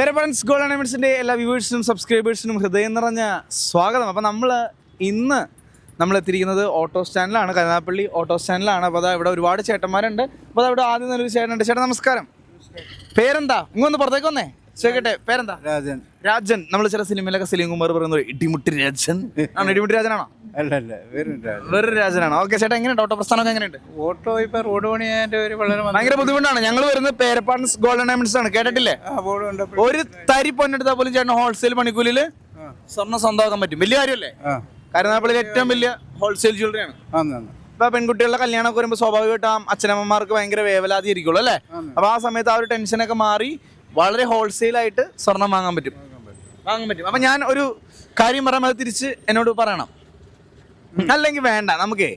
പേരപ്പൻസ് gold അനൈമെൻസിന്റെ എല്ലാ വ്യൂവേഴ്സിനും സബ്സ്ക്രൈബേഴ്സിനും ഹൃദയം നിറഞ്ഞ സ്വാഗതം. അപ്പോൾ നമ്മൾ ഇന്ന് നമ്മൾ എത്തിയിരിക്കുന്നത് ഓട്ടോ സ്റ്റാൻഡിലാണ് കരുനാപ്പള്ളി ഓട്ടോ സ്റ്റാൻഡിലാണ്. അപ്പോൾ അതാ ഇവിടെ ഒരുപാട് ചേട്ടന്മാരുണ്ട്. അപ്പോൾ അതാ ഇവിടെ ആദ്യം നല്ലൊരു ചേട്ടനുണ്ട്. ചേട്ടൻ നമസ്കാരം. പേരെന്താ? ഇങ്ങൊന്ന് പുറത്തേക്ക് വന്നേ. ചോദിക്കട്ടെ പേരെന്താ? രാജൻ. രാജൻ. നമ്മൾ ചില സിനിമയിലൊക്കെ സലീം കുമാർ പറയുന്നത് ഇടിമുട്ടി രാജൻ. ആണ് ഇടിമുട്ടി രാജനാണോ? അല്ല അല്ല വെറും രാജൻ. വേറൊരു രാജനാണോ? ഓക്കെ ചേട്ടാ എങ്ങനെയുണ്ട്? ഓട്ടോ പ്രസ്ഥാനമൊക്കെ എങ്ങനെയുണ്ട്? ഓട്ടോ ഇപ്പൊ റോഡ് പണിയാന്റെ ഒരു വളരെ ഭയങ്കര ബുദ്ധിമുട്ടാണ്. ഞങ്ങൾ വരുന്നത് പേരപ്പാൻസ് ഗോൾഡൻ ഡയമണ്ട്സ് ആണ്. കേട്ടിട്ടില്ലേ? ഒരു തരി പൊന്നെടുത്താൽ പോലും ചേട്ടൻ ഹോൾസെയിൽ പണിക്കൂലിയിൽ സ്വർണം സ്വന്തമാക്കാൻ പറ്റും. വലിയ കാര്യമല്ലേ? കരുനാപ്പള്ളിയിൽ ഏറ്റവും വലിയ ഹോൾസെയിൽ ജ്വല്ലറിയാണ് ആണ്. ഇപ്പൊ പെൺകുട്ടികളുടെ കല്യാണമൊക്കെ വരുമ്പോൾ സ്വാഭാവികമായിട്ടും ആ അച്ഛനമ്മമാർക്ക് ഭയങ്കര വേവലാതി ഇരിക്കുള്ളൂ അല്ലേ? അപ്പൊ ആ സമയത്ത് ആ ഒരു ടെൻഷനൊക്കെ മാറി വളരെ ഹോൾസെയിൽ ആയിട്ട് സ്വർണം വാങ്ങാൻ പറ്റും. വാങ്ങാൻ പറ്റും. അപ്പൊ ഞാൻ ഒരു കാര്യം പറയാൻ അത് തിരിച്ച് എന്നോട് പറയണം. അല്ലെങ്കിൽ വേണ്ട നമുക്ക്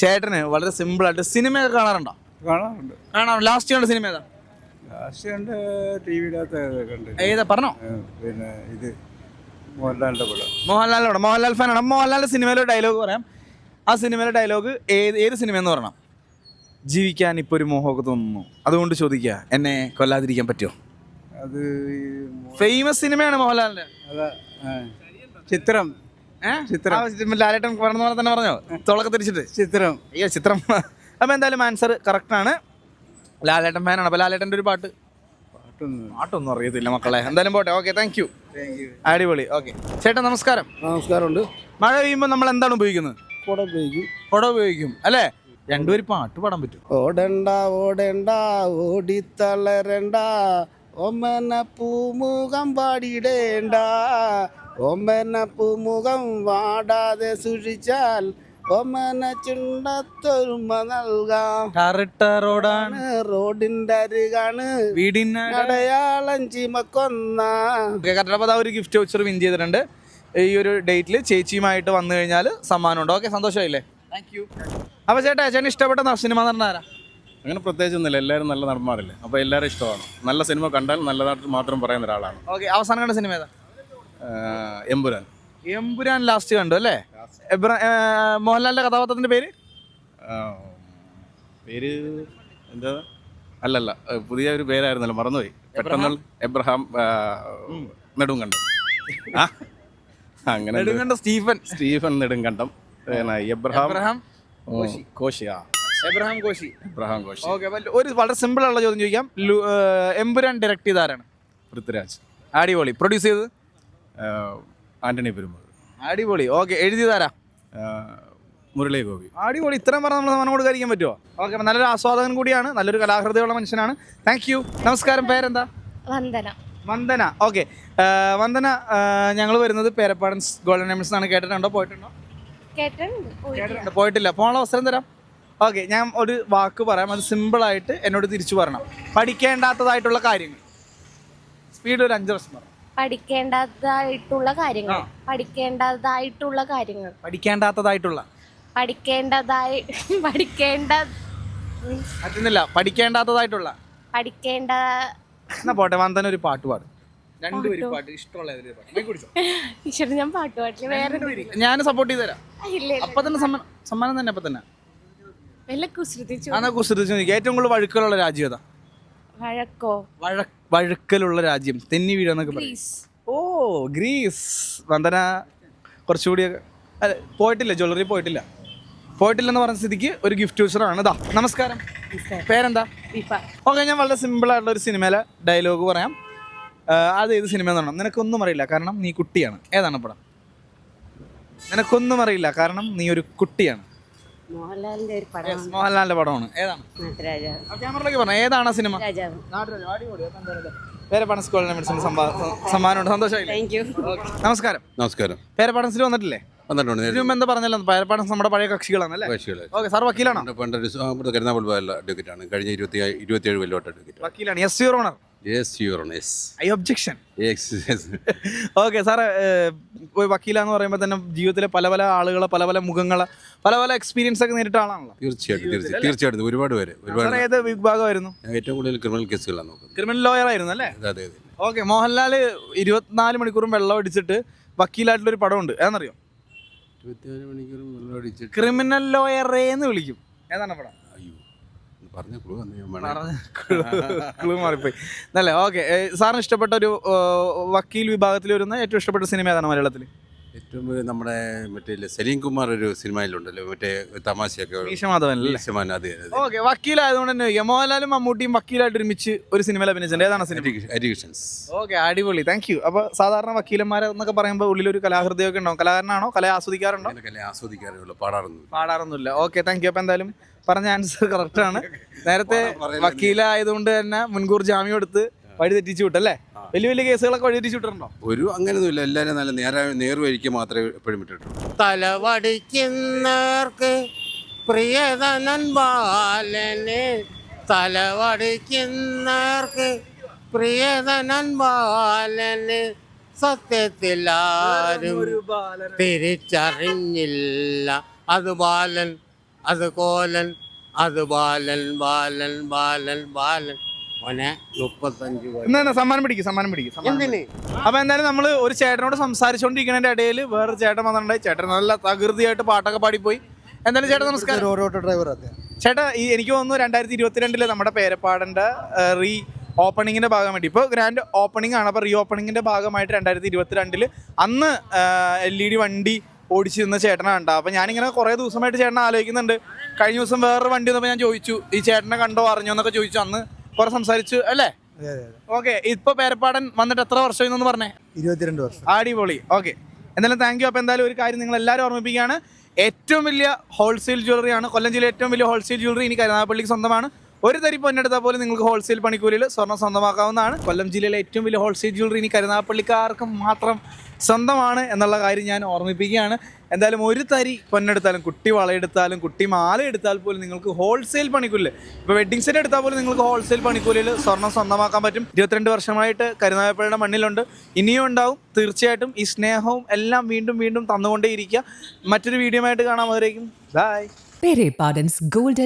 ചേട്ടന് വളരെ സിമ്പിൾ ആയിട്ട് സിനിമയൊക്കെ കാണാറുണ്ടോ? കാണാറുണ്ട്. കാണാറുണ്ട്. ലാസ്റ്റ് കണ്ട സിനിമ ഏതാ? ലാസ്റ്റ് കണ്ട് ടി വിയിലകത്ത് ഏതാ? പറഞ്ഞോ. പിന്നെ ഇത് മോഹൻലാലിന്റെ പടം. മോഹൻലാലിനോട് മോഹൻലാൽ ഫാനാണ് മോഹൻലാലിന്റെ സിനിമയിലെ ഡയലോഗ് പറയാം. ആ സിനിമയിലെ ഡയലോഗ് ഏത് ഏത് സിനിമയെന്ന് പറയണം? ജീവിക്കാൻ ഇപ്പോൾ ഒരു മോഹമൊക്കെ തോന്നുന്നു. അതുകൊണ്ട് ചോദിക്കുക എന്നെ കൊല്ലാതിരിക്കാൻ പറ്റുമോ? അത് ഫേമസ് സിനിമയാണ് മോഹൻലാലിന്റെ. അതാ ചിത്രം. ചിത്രം. ചിത്രം ലാലേട്ടൻ പറഞ്ഞ പോലെ തന്നെ പറഞ്ഞോ? തുളക്ക തിരിച്ചിട്ട്. ചിത്രം. അയ്യോ ചിത്രം. അപ്പൊ എന്തായാലും ആൻസർ കറക്റ്റ് ആണ്. ലാലേട്ടൻ ഫാനാണ് അപ്പൊ ലാലേട്ടന്റെ ഒരു പാട്ട്. പാട്ടൊന്നും പാട്ടൊന്നും അറിയത്തില്ല മക്കളെ. എന്തായാലും പോട്ടെ. ഓക്കെ താങ്ക് യു അടിപൊളി. ഓക്കെ ചേട്ടാ നമസ്കാരം. നമസ്കാരമുണ്ട്. മഴ പെയ്യുമ്പോൾ നമ്മൾ എന്താണ് ഉപയോഗിക്കുന്നത്? കൂടെ ഉപയോഗിക്കും. കുട ഉപയോഗിക്കും. അല്ലേ? രണ്ടുപേരും പാട്ട് പാടാൻ പറ്റും. ഓടണ്ട ഓടണ്ട ഓടിത്തളരണ്ട. ഒമ്മന പൂമുഖം പാടിയിടേണ്ട ഒമ്മന പൂമുഖം വാടാതെ സൂക്ഷിച്ചാൽ ഒമ്മന ചുണ്ടത്തൊരുമ നൽകാം. കറുട്ട റോഡാണ്. റോഡിന്റെ അരികാണ്. വീടിന് അടയാളം ചിമക്കൊന്ന. കറക്റ്റ് ഒരു ഗിഫ്റ്റ് വൗച്ചർ വിൻ ചെയ്തിട്ടുണ്ട്. ഈ ഒരു ഡേറ്റിൽ ചേച്ചിയുമായിട്ട് വന്നു കഴിഞ്ഞാൽ സമ്മാനമുണ്ട്. ഓക്കെ സന്തോഷമായില്ലേ? താങ്ക് യു അപ്പോൾ ചേട്ടാ ചേട്ടൻ ഇഷ്ടപ്പെട്ട സിനിമ എന്ന് നടന്നാരാ അങ്ങനെ പ്രത്യേകിച്ചൊന്നുമില്ല. എല്ലാവരും നല്ല നടന്മാരല്ലേ? അപ്പോൾ എല്ലാവരും ഇഷ്ടമാണ്. നല്ല സിനിമ കണ്ടാൽ നല്ലതായിട്ട് മാത്രം പറയുന്ന ഒരാളാണ്. ഓക്കെ അവസാനം കണ്ട സിനിമ ഏതാ? ആഹ് എമ്പുരാൻ. എമ്പുരാൻ ലാസ്റ്റ് കണ്ടു അല്ലേ? എബ്ര- മോഹൻലാലിന്റെ കഥാപാത്രത്തിന്റെ പേര്? പേര് എന്താ? അല്ലല്ല പുതിയ ഒരു പേരായിരുന്നല്ലോ മറന്നുപോയി. പെട്ടെന്ന് എബ്രഹാം നെടുങ്കണ്ടം. ആ അങ്ങനെ. നെടുങ്കണ്ട സ്റ്റീഫൻ. സ്റ്റീഫൻ നെടുങ്കണ്ടം. പിന്നെ എബ്രഹാം എബ്രഹാം ഉം, കോശി ആ. Abraham Koshy. Abraham Koshy. Okay ഒരു വളരെ സിമ്പിൾ ഉള്ള ചോദ്യം ചോദിക്കാം. എംപുരാൻ ഡയറക്ട് ഡയറക്ട് ചെയ്താരാണ് പൃഥ്വിരാജ്. അടിപൊളി പ്രൊഡ്യൂസ് ചെയ്തത്? ആന്റണി പെരുമ്പോൾ അടിപൊളി ഓക്കെ എഴുതിയതാരാ? മുരളി ഗോപി. അടിപൊളി ഇത്രയും പറഞ്ഞ നമ്മൾ സമ്മാനം കൊടുക്കാതിരിക്കാൻ പറ്റുമോ ഓക്കെ നല്ലൊരു ആസ്വാദകൻ കൂടിയാണ്. നല്ലൊരു കലാഹൃദയമുള്ള മനുഷ്യനാണ്. താങ്ക് യു നമസ്കാരം. പേരെന്താ? വന്ദന. വന്ദന. ഓക്കെ വന്ദന ഞങ്ങൾ വരുന്നത് പേരപ്പാടൻസ് ഗോൾഡൻ ഡയമണ്ട്സ് ആണ് കേട്ടിട്ടുണ്ടോ? പോയിട്ടുണ്ടോ? കേട്ടിട്ടുണ്ട്. പോയിട്ടില്ല. പോകാനുള്ള അവസരം തരാം. ഓക്കെ ഞാൻ ഒരു വാക്ക് പറയാം. അത് സിമ്പിളായിട്ട് എന്നോട് തിരിച്ചു പറയണം. പഠിക്കേണ്ടാത്തതായിട്ടുള്ള കാര്യങ്ങൾ. സ്പീഡ് ഒരു അഞ്ച് വർഷം പറയാം പഠിക്കേണ്ടതായിട്ടുള്ള കാര്യങ്ങൾ. പഠിക്കേണ്ടതായിട്ടുള്ള കാര്യങ്ങൾ. പഠിക്കേണ്ടാത്തതായിട്ടുള്ള. പഠിക്കേണ്ടതായി പഠിക്കേണ്ട പറ്റുന്നില്ല. പഠിക്കേണ്ടാത്തതായിട്ടുള്ള. പഠിക്കേണ്ട എന്നാ പോട്ടെ വന്ദന ഒരു പാട്ട് പാടും. രണ്ടുപേരും പാട്ട്? ഇഷ്ടമുള്ള ഞാൻ പാട്ട് പാടില്ല. വേറെ. ഞാൻ സപ്പോർട്ട് ചെയ്തു തരാം. അപ്പൊ തന്നെ സമ്മാനം സമ്മാനം തന്നെ അപ്പൊ തന്നെ കുസൃതിച്ചു. ചോദിക്കുക? ഏറ്റവും കൂടുതൽ വഴുക്കലുള്ള രാജ്യം ഏതാ? വഴക്കോ? വഴ വഴുക്കലുള്ള രാജ്യം. തെന്നി വീഴാന്നൊക്കെ പറയും. ഓ ഗ്രീസ്. വന്ദന കുറച്ചുകൂടി അല്ല പോയിട്ടില്ല ജ്വല്ലറി പോയിട്ടില്ല. പോയിട്ടില്ലെന്ന് പറഞ്ഞ സ്ഥിതിക്ക് ഒരു ഗിഫ്റ്റ് വൂച്ചറാണ് ഇതാ നമസ്കാരം. പേരെന്താ? ഓക്കെ ഞാൻ വളരെ സിമ്പിൾ ആയിട്ടുള്ള ഒരു സിനിമയിലെ ഡയലോഗ് പറയാം. അത് ഏത് സിനിമ എന്ന് പറഞ്ഞാൽ നിനക്കൊന്നും അറിയില്ല. കാരണം നീ കുട്ടിയാണ്. ഏതാണ് പടം? നിനക്കൊന്നും അറിയില്ല. കാരണം നീ ഒരു കുട്ടിയാണ്. മോഹൻലാലിന്റെ ഒരു പടം Yes, മോഹൻലാലിന്റെ പടമാണ്. ഏതാണ്? നാട്ടുരാജാവ്. ക്യാമറയിലേക്ക് പറഞ്ഞു. ഏതാണ് ആ സിനിമ? രാജാവ് നാട്ടുരാജാവ്, അടിപൊളി. സ്കൂളിനെ മെഡിസിൻ സമ്മാനമുണ്ട്. സന്തോഷമായില്ലേ? Thank you okay. നമസ്കാരം. നമസ്കാരം. വന്നിട്ടില്ലേ? വന്നിട്ടുണ്ട് ഇതിനു എന്താ പറഞ്ഞല്ലോ? പേരപ്പാടൻസ് നമ്മുടെ പഴയ കക്ഷികളാണ് അല്ലേ? കക്ഷികൾ ഓക്കെ സാർ വക്കീലാണോ? പണ്ടൊരു സ- നമ്മുടെ കരുനാഗപ്പള്ളി പോയുള്ള അഡ്വക്കേറ്റാണ് കഴിഞ്ഞ ഇരുപത്തി ഇരുപത്തിയേഴ് കൊല്ലോട്ട് advocate വക്കീലാണ്. S C honour I objection okay sir ഒരു വക്കീലാന്ന് പറയുമ്പോൾ തന്നെ ജീവിതത്തിലെ പല പല ആളുകളെ പല പല മുഖങ്ങളെ പല പല എക്സ്പീരിയൻസ് ഒക്കെ നേരിട്ട ആളാണല്ലോ. തീർച്ചയായിട്ടും തീർച്ചയായും തീർച്ചയായിട്ടും ഒരുപാട് പേര് ഒരുപാട് ഏത് വിഭാഗമായിരുന്നു? ഏറ്റവും കൂടുതൽ ക്രിമിനൽ കേസുകളാണ് നോക്കുന്നത്. ക്രിമിനൽ ലോയർ ആയിരുന്നു അല്ലേ? അതെ ഓക്കെ മോഹൻലാൽ ഇരുപത്തിനാല് മണിക്കൂറും വെള്ളം അടിച്ചിട്ട് വക്കീലായിട്ടുള്ള ഒരു പടമുണ്ട്. ഏതെന്നറിയോ ക്രിമിനൽ ലോയറേ എന്ന് വിളിക്കും. ഏതാണ് പടം? മാറിപ്പോയി. നല്ല ഓക്കെ സാറിന് ഇഷ്ടപ്പെട്ട ഒരു വക്കീൽ വിഭാഗത്തിൽ വരുന്ന ഏറ്റവും ഇഷ്ടപ്പെട്ട സിനിമ ഏതാണ് മലയാളത്തിൽ ഏറ്റവും നമ്മുടെ മറ്റേ സലീം കുമാർ ഒരു സിനിമയിലുണ്ടല്ലോ മറ്റേ തമാശയൊക്കെ ഈശമാൻ, അതെ ഓക്കെ വക്കീലായതുകൊണ്ട് തന്നെ യമോഹൻലാലും മമ്മൂട്ടിയും വക്കീലായിട്ട് ഒരുമിച്ച് ഒരു സിനിമയിൽ അഭിനയിച്ചിട്ടുണ്ട്. ഏതാണ് സിനിമ? ഓക്കെ അടിപൊളി. താങ്ക് യു അപ്പോൾ സാധാരണ വക്കീലന്മാരെ എന്നൊക്കെ പറയുമ്പോൾ ഉള്ളിൽ ഒരു കലാഹൃദയമൊക്കെ ഉണ്ടാവും. കലാകാരനാണോ? കല ആസ്വദിക്കാറുണ്ടോ? കലയെ ആസ്വദിക്കാറുള്ളൂ പാടാറൊന്നും പാടാറൊന്നുമില്ല. ഓക്കെ താങ്ക് യു അപ്പോൾ എന്തായാലും പറഞ്ഞ ആൻസർ കറക്റ്റ് ആണ്. നേരത്തെ വക്കീലായതുകൊണ്ട് തന്നെ മുൻകൂർ ജാമ്യം എടുത്ത് വഴി തെറ്റിച്ചു വിട്ടല്ലേ? വലിയ വലിയ കേസുകളൊക്കെ വഴിതെറ്റിച്ചു വിട്ടിട്ടുണ്ടോ? ഒരു അങ്ങനെയൊന്നുമില്ല. എല്ലാവരും നല്ല നേരെ നേർവഴിക്ക് മാത്രമേ എപ്പോഴും വിട്ടിട്ടുള്ളൂ. തലവടിക്കുന്നവർക്ക് പ്രിയതനൻ ബാലനെ തലവടിക്കുന്നവർക്ക് പ്രിയതനൻ ബാലനെ സത്യത്തിൽ ആരും തിരിച്ചറിഞ്ഞില്ല. അത് ബാലൻ അത് കോലൻ അത് ബാലൻ ബാലൻ ബാലൻ ബാലൻ. എന്നാ സമ്മാനം പിടിക്കും സമ്മാനം പിടിക്കും സമ്മാനം എന്തിന്? അപ്പൊ എന്തായാലും നമ്മൾ ഒരു ചേട്ടനോട് സംസാരിച്ചുകൊണ്ടിരിക്കുന്നതിന്റെ ഇടയിൽ വേറൊരു ചേട്ടൻ വന്നിട്ടുണ്ടായി. ചേട്ടൻ നല്ല തകൃതിയായിട്ട് പാട്ടൊക്കെ പാടിപ്പോയി. എന്തായാലും ചേട്ടൻ നമസ്കാരം. ഓട്ടോ ഡ്രൈവർ അതെ. ചേട്ടാ ഈ എനിക്ക് തോന്നുന്നു രണ്ടായിരത്തി ഇരുപത്തിരണ്ടിൽ നമ്മുടെ പേരപ്പാടന്റെ റീ ഓപ്പണിങ്ങിന്റെ ഭാഗമായിട്ട്. ഇപ്പോൾ ഗ്രാൻഡ് ഓപ്പണിംഗ് ആണ്. അപ്പോൾ റീ ഓപ്പണിങ്ങിന്റെ ഭാഗമായിട്ട് രണ്ടായിരത്തി ഇരുപത്തിരണ്ടിൽ അന്ന് എൽ ഇ ഡി വണ്ടി ഓടിച്ചിരുന്ന ചേട്ടനാണ് ഉണ്ടാവും അപ്പോൾ ഞാനിങ്ങനെ കുറേ ദിവസമായിട്ട് ചേട്ടനെ ആലോചിക്കുന്നുണ്ട്. കഴിഞ്ഞ ദിവസം വേറൊരു വണ്ടി വന്നപ്പോൾ ഞാൻ ചോദിച്ചു ഈ ചേട്ടനെ കണ്ടോ? അറിഞ്ഞോ? എന്നൊക്കെ ചോദിച്ചു. അന്ന് കുറെ സംസാരിച്ചു അല്ലേ? ഓക്കെ ഇപ്പൊ പേരപ്പാടൻ വന്നിട്ട് എത്ര വർഷം എന്നൊന്ന് പറഞ്ഞേ? ഇരുപത്തിരണ്ട് വർഷം. അടിപൊളി. ഓക്കെ എന്തായാലും താങ്ക് യു അപ്പൊ എന്തായാലും ഒരു കാര്യം നിങ്ങൾ എല്ലാവരും ഓർമ്മിപ്പിക്കുകയാണ്. ഏറ്റവും വലിയ ഹോൾസെയിൽ ജ്വല്ലറി ആണ്. കൊല്ലം ജില്ലയിലെ ഏറ്റവും വലിയ ഹോൾസെയിൽ ജ്വല്ലറി ഇനി കരുനാഗപ്പള്ളിക്ക് സ്വന്തമാണ്. ഒരു തരി പൊന്നെടുത്താൽ പോലും നിങ്ങൾക്ക് ഹോൾസെയിൽ പണിക്കൂലിയിൽ സ്വർണം സ്വന്തമാക്കാവുന്നതാണ്. കൊല്ലം ജില്ലയിലെ ഏറ്റവും വലിയ ഹോൾസെയിൽ ജ്വല്ലറി ഇനി കരുനാഗപ്പള്ളിക്കാർക്ക് മാത്രം സ്വന്തമാണ് എന്നുള്ള കാര്യം ഞാൻ ഓർമ്മിപ്പിക്കുകയാണ്. എന്തായാലും ഒരു തരി പൊന്നെടുത്താലും കുട്ടി വളയെടുത്താലും കുട്ടി മാല എടുത്താൽ പോലും നിങ്ങൾക്ക് ഹോൾസെയിൽ പണിക്കൂലിൽ ഇപ്പോൾ വെഡ്ഡിംഗ് സെറ്റ് എടുത്താൽ പോലും നിങ്ങൾക്ക് ഹോൾസെയിൽ പണിക്കൂലിൽ സ്വർണം സ്വന്തമാക്കാൻ പറ്റും. ഇരുപത്തിരണ്ട് വർഷമായിട്ട് കരുനാഗപ്പള്ളിയുടെ മണ്ണിലുണ്ട്. ഇനിയും ഉണ്ടാവും. തീർച്ചയായിട്ടും ഈ സ്നേഹവും എല്ലാം വീണ്ടും വീണ്ടും തന്നുകൊണ്ടേയിരിക്കുക മറ്റൊരു വീഡിയോ ആയിട്ട് കാണാൻ വരേക്കും ബൈ Pere Pardon's Gold.